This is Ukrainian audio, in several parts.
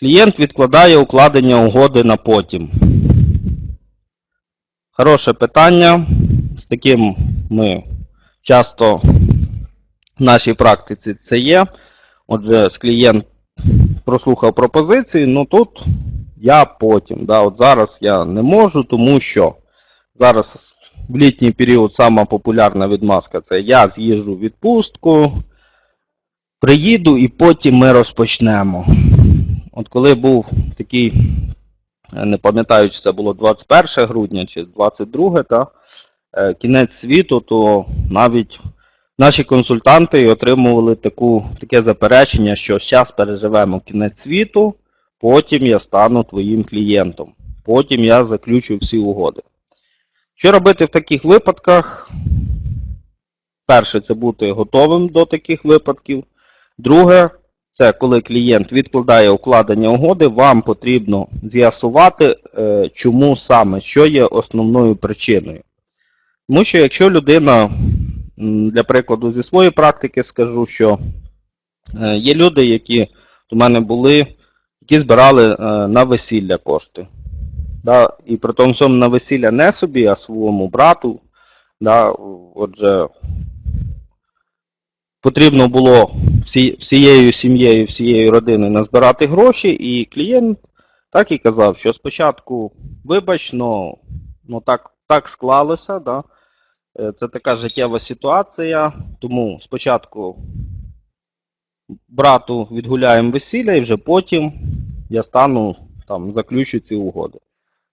Клієнт відкладає укладення угоди на потім. Хороше питання. З таким ми часто в нашій практиці це є. Отже, клієнт прослухав пропозиції, ну тут я потім. Да, от зараз я не можу, тому що зараз в літній період сама популярна відмазка це я з'їжджу відпустку, приїду і потім ми розпочнемо. От коли був такий, е, не пам'ятаю, чи це було 21 грудня чи 22, та, е, кінець світу, то навіть наші консультанти отримували таку, таке заперечення, що зараз переживемо кінець світу, потім я стану твоїм клієнтом, потім я заключу всі угоди. Що робити в таких випадках? Перше, це бути готовим до таких випадків. Друге, це коли клієнт відкладає укладення угоди, вам потрібно з'ясувати, е, чому саме, що є основною причиною. Тому що якщо людина, для прикладу, зі своєї практики скажу, що е, є люди, які у мене були, які збирали е, на весілля кошти. Да, і при тому всьому на весілля не собі, а своєму брату. Да, отже, потрібно було всі, всією сім'єю, всією родиною назбирати гроші, і клієнт так і казав, що спочатку, вибач, ну, ну так, так склалося, да, е, це така життєва ситуація, тому спочатку брату відгуляємо весілля і вже потім я стану там, заключу ці угоди.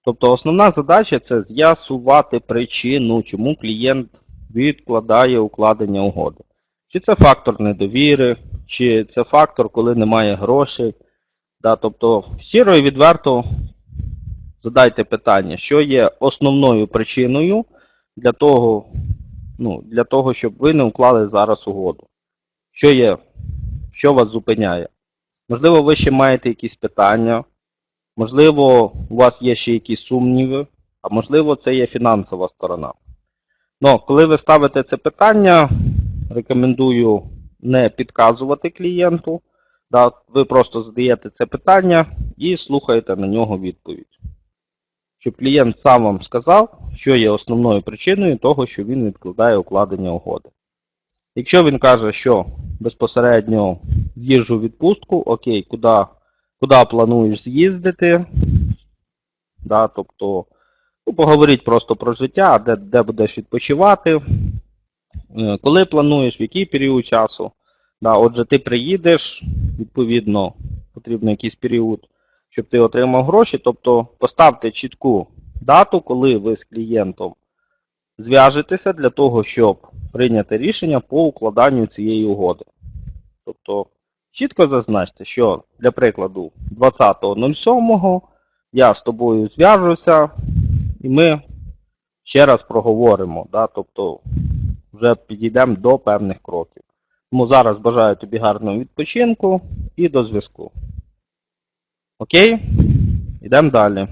Тобто основна задача це з'ясувати причину, чому клієнт відкладає укладення угоди. Чи це фактор недовіри, чи це фактор, коли немає грошей. Да, тобто, щиро і відверто задайте питання, що є основною причиною для того, ну, для того, щоб ви не уклали зараз угоду. Що є, що вас зупиняє? Можливо, ви ще маєте якісь питання, можливо, у вас є ще якісь сумніви, а можливо, це є фінансова сторона. Ну, коли ви ставите це питання, рекомендую не підказувати клієнту. Да, ви просто задаєте це питання і слухаєте на нього відповідь. Щоб клієнт сам вам сказав, що є основною причиною того, що він відкладає укладення угоди. Якщо він каже, що безпосередньо з'їжджу в відпустку, окей, куди, куди плануєш з'їздити, да, тобто ну, поговоріть просто про життя, де, де будеш відпочивати, коли плануєш, в який період часу. Да, отже, ти приїдеш, відповідно, потрібно якийсь період, щоб ти отримав гроші. Тобто поставте чітку дату, коли ви з клієнтом зв'яжетеся для того, щоб прийняти рішення по укладанню цієї угоди. Тобто, чітко зазначте, що, для прикладу, 20.07 я з тобою зв'яжуся, і ми ще раз проговоримо. Да? Тобто, вже підійдемо до певних кроків. Тому зараз бажаю тобі гарного відпочинку і до зв'язку. Окей? Йдемо далі.